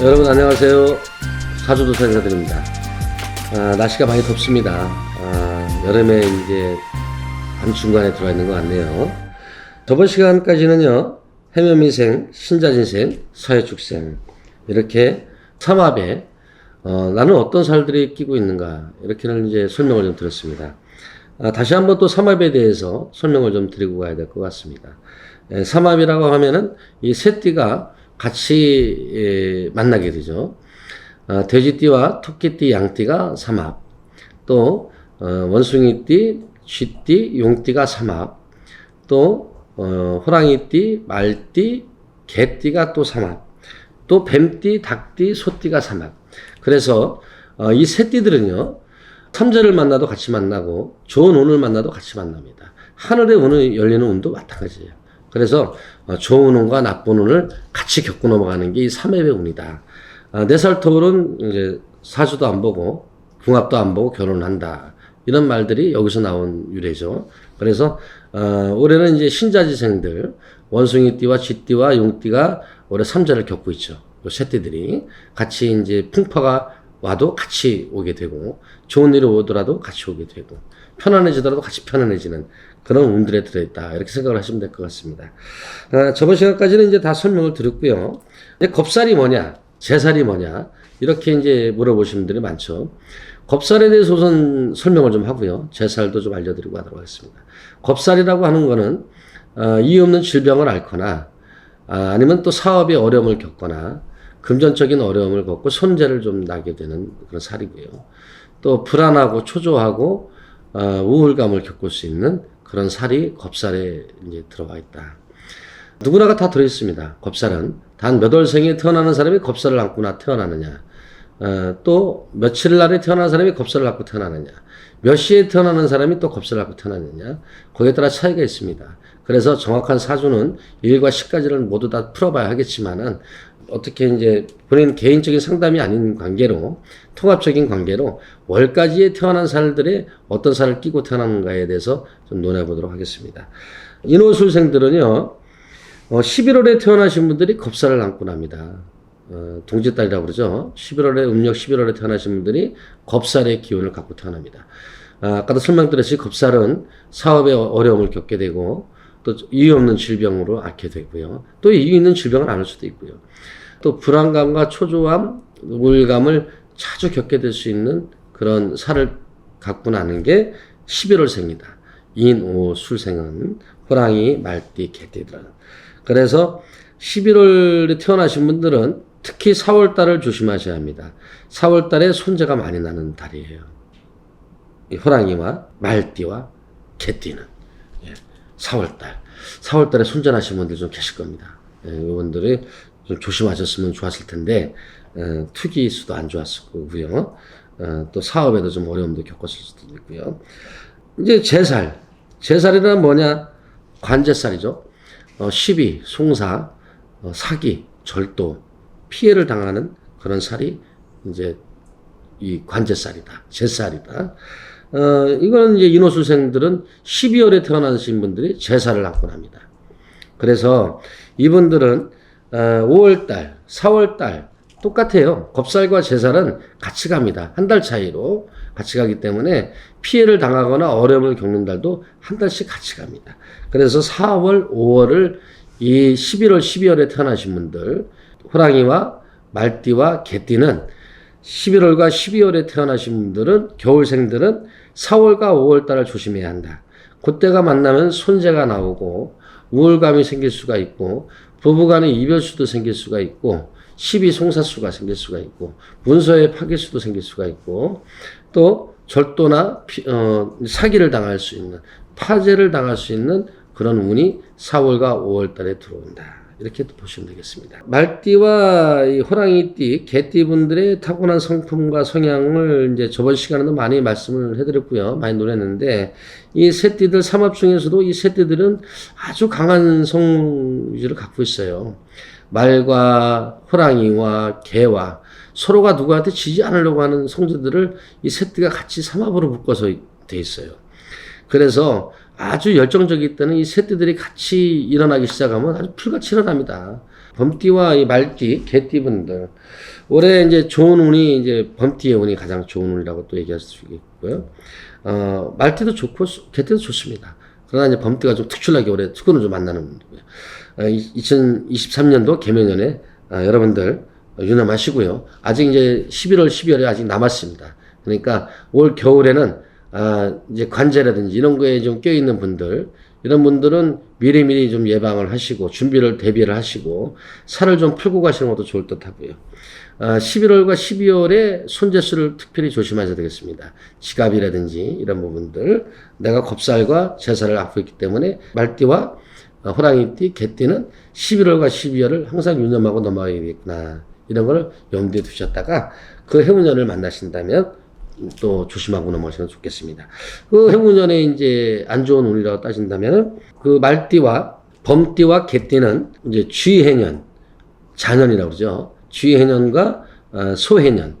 여러분 안녕하세요. 사주도사 인사드립니다. 아, 날씨가 많이 덥습니다. 아, 여름에 이제 한중간에 들어와 있는 것 같네요. 저번 시간까지는요, 해면미생, 신자진생, 서해축생, 이렇게 삼합에, 어, 나는 어떤 살들이 끼고 있는가, 이렇게는 이제 설명을 좀 드렸습니다. 아, 다시 한번 또 삼합에 대해서 설명을 좀 드리고 가야 될 것 같습니다. 에, 삼합이라고 하면은 이세 띠가 같이 에, 만나게 되죠. 아, 돼지띠와 토끼띠, 양띠가 삼합. 또 어, 원숭이띠, 쥐띠, 용띠가 삼합. 또 어, 호랑이띠, 말띠, 개띠가 또 삼합. 또 뱀띠, 닭띠, 소띠가 삼합. 그래서 어, 이세 띠들은요. 삼재를 만나도 같이 만나고 좋은 운을 만나도 같이 만납니다. 하늘의 운이 열리는 운도 마찬가지예요. 그래서 어, 좋은 운과 나쁜 운을 같이 겪고 넘어가는 게이 삼합의 운이다. 아, 네살 터울은 이제 사주도 안 보고 궁합도 안 보고 결혼한다. 이런 말들이 여기서 나온 유래죠. 그래서 어, 올해는 이제 신자지생들 원숭이띠와 쥐띠와 용띠가 올해 삼재를 겪고 있죠. 요 새 띠들이 같이 이제 풍파가 와도 같이 오게 되고 좋은 일이 오더라도 같이 오게 되고 편안해지더라도 같이 편안해지는 그런 운들에 들어있다 이렇게 생각을 하시면 될 것 같습니다. 아, 저번 시간까지는 이제 다 설명을 드렸고요. 겁살이 뭐냐, 제살이 뭐냐 이렇게 이제 물어보시는 분들이 많죠. 겁살에 대해서 우선 설명을 좀 하고요. 제살도 좀 알려드리고 하도록 하겠습니다. 겁살이라고 하는 거는 어, 이유 없는 질병을 앓거나 아, 아니면 또 사업에 어려움을 겪거나 금전적인 어려움을 겪고 손재를 좀 나게 되는 그런 살이고요. 또 불안하고 초조하고 어, 우울감을 겪을 수 있는 그런 살이 겁살에 이제 들어와 있다. 누구나가 다 들어있습니다. 겁살은 단 몇 월생에 태어나는 사람이 겁살을 안고 태어나느냐. 어, 또 며칠 날에 태어난 사람이 겁살을 갖고 태어나느냐. 몇 시에 태어나는 사람이 또 겁살을 갖고 태어나느냐. 거기에 따라 차이가 있습니다. 그래서 정확한 사주는 1과 10까지를 모두 다 풀어봐야 하겠지만은 어떻게 이제 본인 개인적인 상담이 아닌 관계로 통합적인 관계로 월까지에 태어난 살들의 어떤 살을 끼고 태어났는가에 대해서 좀 논해 보도록 하겠습니다. 인호술생들은요, 어, 11월에 태어나신 분들이 겁살을 안고 납니다. 어, 동짓달이라고 그러죠. 11월에, 음력 11월에 태어나신 분들이 겁살의 기운을 갖고 태어납니다. 아, 아까도 설명드렸듯이 겁살은 사업에 어- 어려움을 겪게 되고 또 이유 없는 질병으로 앓게 되고요. 또 이유 있는 질병을 앓을 수도 있고요. 또 불안감과 초조함, 우울감을 자주 겪게 될 수 있는 그런 살을 갖고 나는 게 11월생이다. 인, 오, 술생은 호랑이, 말띠, 개띠들은. 그래서 11월에 태어나신 분들은 특히 4월 달을 조심하셔야 합니다. 4월 달에 손재가 많이 나는 달이에요. 이 호랑이와 말띠와 개띠는. 예, 4월 달. 4월 달에 손전하신 분들 좀 계실 겁니다. 예, 이분들이 좀 조심하셨으면 좋았을 텐데, 어, 투기 수도 안 좋았을 거고요. 어, 또 사업에도 좀 어려움도 겪었을 수도 있고요. 이제 제살. 제살이란 뭐냐? 관제살이죠. 어, 시비, 송사, 어, 사기, 절도, 피해를 당하는 그런 살이 이제 이 관제살이다. 제살이다. 어, 이건 이제 인호수생들은 12월에 태어나신 분들이 제살을 낳곤 합니다. 그래서 이분들은 어, 5월달, 4월달 똑같아요. 겁살과 제살은 같이 갑니다. 한 달 차이로 같이 가기 때문에 피해를 당하거나 어려움을 겪는 달도 한 달씩 같이 갑니다. 그래서 4월, 5월을 이 11월, 12월에 태어나신 분들, 호랑이와 말띠와 개띠는 11월과 12월에 태어나신 분들은 겨울생들은 4월과 5월 달을 조심해야 한다. 그때가 만나면 손재가 나오고 우울감이 생길 수가 있고 부부간의 이별수도 생길 수가 있고 시비 송사수가 생길 수가 있고 문서의 파괴수도 생길 수가 있고 또 절도나 피- 어, 사기를 당할 수 있는 파재를 당할 수 있는 그런 운이 4월과 5월 달에 들어온다. 이렇게 또 보시면 되겠습니다. 말띠와 이 호랑이띠, 개띠 분들의 타고난 성품과 성향을 이제 저번 시간에도 많이 말씀을 해드렸고요. 많이 노렸는데 이 새띠들 삼합 중에서도 이 새띠들은 아주 강한 성유지를 갖고 있어요. 말과 호랑이와 개와 서로가 누구한테 지지 않으려고 하는 성질들을 이 새띠가 같이 삼합으로 묶어서 돼 있어요. 그래서 아주 열정적일 때는 이 새띠들이 같이 일어나기 시작하면 아주 풀같이 일어납니다. 범띠와 이 말띠, 개띠분들. 올해 이제 좋은 운이 이제 범띠의 운이 가장 좋은 운이라고 또 얘기할 수 있고요. 어, 말띠도 좋고 수- 개띠도 좋습니다. 그러나 이제 범띠가 좀 특출나게 올해 특근을 좀 만나는 운이고요. 어, 2023년도 개면연에 어, 여러분들 유념하시고요. 아직 이제 11월, 12월에 아직 남았습니다. 그러니까 올 겨울에는 아, 이제 관제라든지 이런 거에 좀 껴있는 분들, 이런 분들은 미리미리 좀 예방을 하시고, 준비를, 대비를 하시고, 살을 좀 풀고 가시는 것도 좋을 듯 하고요. 아, 11월과 12월에 손재수를 특별히 조심하셔야 되겠습니다. 지갑이라든지 이런 부분들, 내가 겁살과 제사를 갖고 있기 때문에 말띠와 어, 호랑이띠, 개띠는 11월과 12월을 항상 유념하고 넘어가야 되겠구나. 이런 걸 염두에 두셨다가 그 해운년을 만나신다면 또 조심하고 넘어가시면 좋겠습니다. 그 해운년에 이제 안 좋은 운이라고 따진다면 그 말띠와 범띠와 개띠는 이제 쥐해년, 자년이라고 그러죠. 쥐해년과 어, 소해년,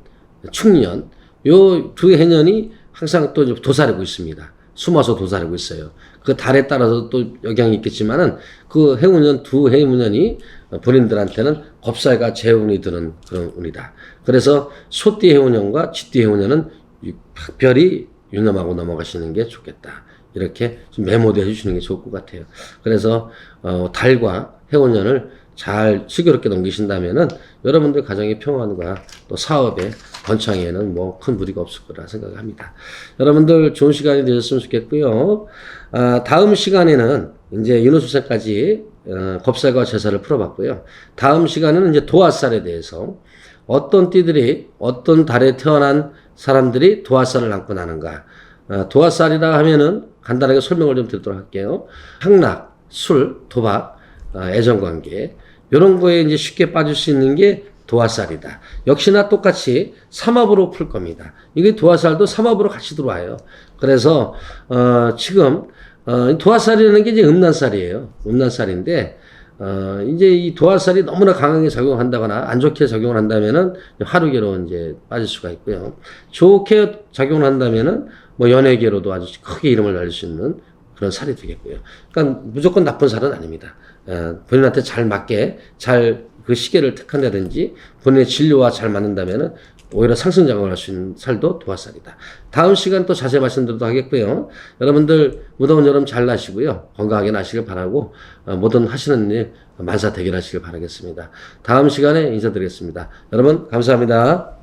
충년 요 두 해년이 항상 또 도사리고 있습니다. 숨어서 도사리고 있어요. 그 달에 따라서 또 영향이 있겠지만은 그 해운년 두 해운년이 본인들한테는 겁살과 재운이 드는 그런 운이다. 그래서 소띠 해운년과 쥐띠 해운년은 이 각별히 유념하고 넘어가시는 게 좋겠다. 이렇게 좀 메모도 해주시는 게 좋을 것 같아요. 그래서 어, 달과 해운년을 잘 슬기롭게 넘기신다면은 여러분들 가정의 평안과 또 사업의 번창에는 뭐 큰 무리가 없을 거라 생각합니다. 여러분들 좋은 시간이 되셨으면 좋겠고요. 아, 다음 시간에는 이제 윤호수사까지 어, 겁살과 제사를 풀어봤고요. 다음 시간에는 이제 도화살에 대해서 어떤 띠들이 어떤 달에 태어난 사람들이 도화살을 안고 나는가. 어, 도화살이라 하면은 간단하게 설명을 좀 드리도록 할게요. 향락, 술, 도박, 어, 애정관계 이런 거에 이제 쉽게 빠질 수 있는 게 도화살이다. 역시나 똑같이 삼합으로 풀 겁니다. 이게 도화살도 삼합으로 같이 들어와요. 그래서 어, 지금 어, 도화살이라는 게 이제 음란살이에요. 음란살인데 어, 이제 이 도화살이 너무나 강하게 작용한다거나 안 좋게 작용을 한다면은 하루계로 이제 빠질 수가 있고요. 좋게 작용을 한다면은 뭐 연예계로도 아주 크게 이름을 날릴 수 있는 그런 살이 되겠고요. 그러니까 무조건 나쁜 살은 아닙니다. 어, 본인한테 잘 맞게 잘 그 시계를 택한다든지 본인의 진료와 잘 맞는다면은 오히려 상승 작용을 할 수 있는 살도 도화살이다. 다음 시간 또 자세히 말씀드리도록 하겠고요. 여러분들 무더운 여름 잘 나시고요. 건강하게 나시길 바라고 어, 모든 하시는 일 만사 대결하시길 바라겠습니다. 다음 시간에 인사드리겠습니다. 여러분 감사합니다.